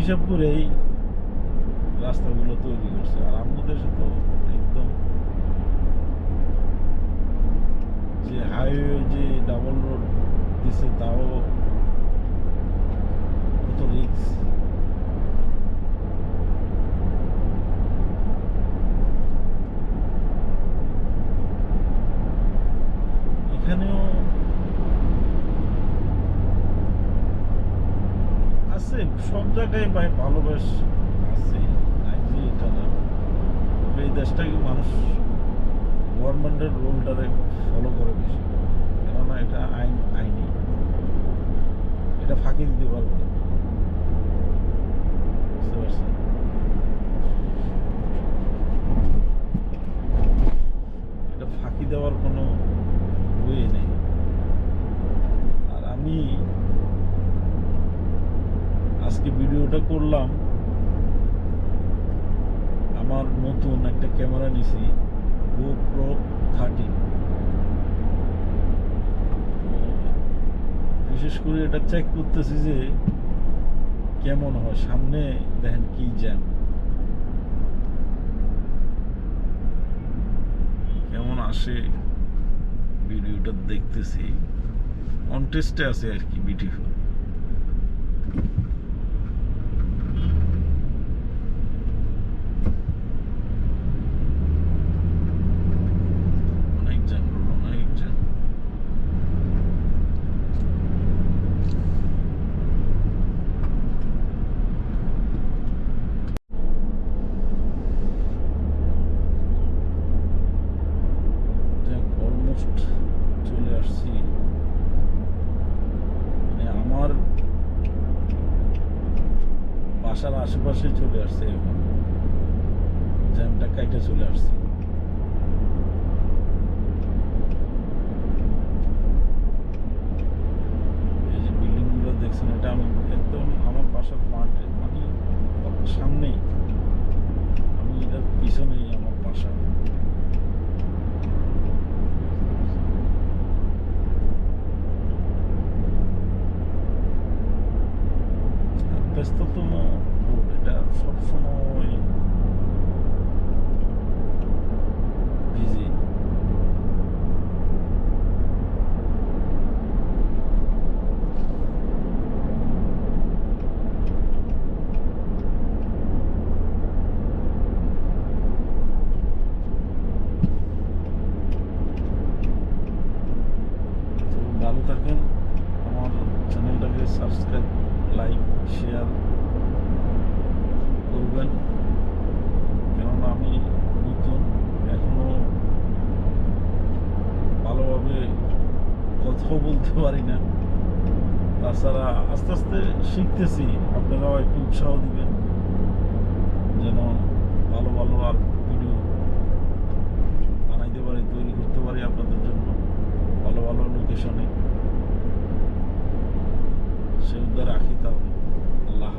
হিসাব করেই রাস্তাগুলো তৈরি করছে। আর আমাদের দেশে তো একদম যে হাইওয়ে যে ডাবল রোড দিছে, তাও কত রিক্স এখানেও আছে, সব জায়গায় ভাই ভালোবাস আছে। এটা না এই দেশটাকে মানুষ গভর্নমেন্টের রুলটারে ফলো করে বেশি। কেননা এটা আইন, আইনি। এটা ফাঁকি দিতে পারবে না বুঝতে পারছেন এটা ফাঁকি দেওয়ার কোনো ওয়ে নেই আর আমি আজকে ভিডিওটা করলাম, আমার নতুন একটা ক্যামেরা নিছি, GoPro থার্টি বিশেষ করে এটা চেক করতেছি যে কেমন হয়, সামনে দেখেন কি জ্যাম। কেমন আসে ভিডিওটা দেখতেছি। অন টেস্টে আছে আর কি বিউটিফুল অনেক জ্যাম অনেক জ্যাম যাক অলমোস্ট চলে আসছি। মানে আমার বাসার আশেপাশে চলে আসছে এখন। জ্যামটা কাইটে চলে আসছি। এই যে বিল্ডিংগুলো দেখছেন, এটা আমি একদম আমার বাসার মাঠে মানে সামনেই আমি এটার পিছনেই আমার বাসা আর ব্যস্ততম রোড এটা সবসময় বিজি তো ভালো থাকেন আমার চ্যানেলটাকে সাবস্ক্রাইব, লাইক, শেয়ার করবেন। কেননা আমি নতুন, এখনও ভালোভাবে কথাও বলতে পারি না। তাছাড়া আস্তে আস্তে শিখতেছি, আপনারাও একটু উৎসাহ দিবেন, যেন ভালো ভালো আর ভিডিও বানাইতে পারি, তৈরি করতে পারি আপনাদের জন্য ভালো ভালো লোকেশনে cheio de baraka e. Allah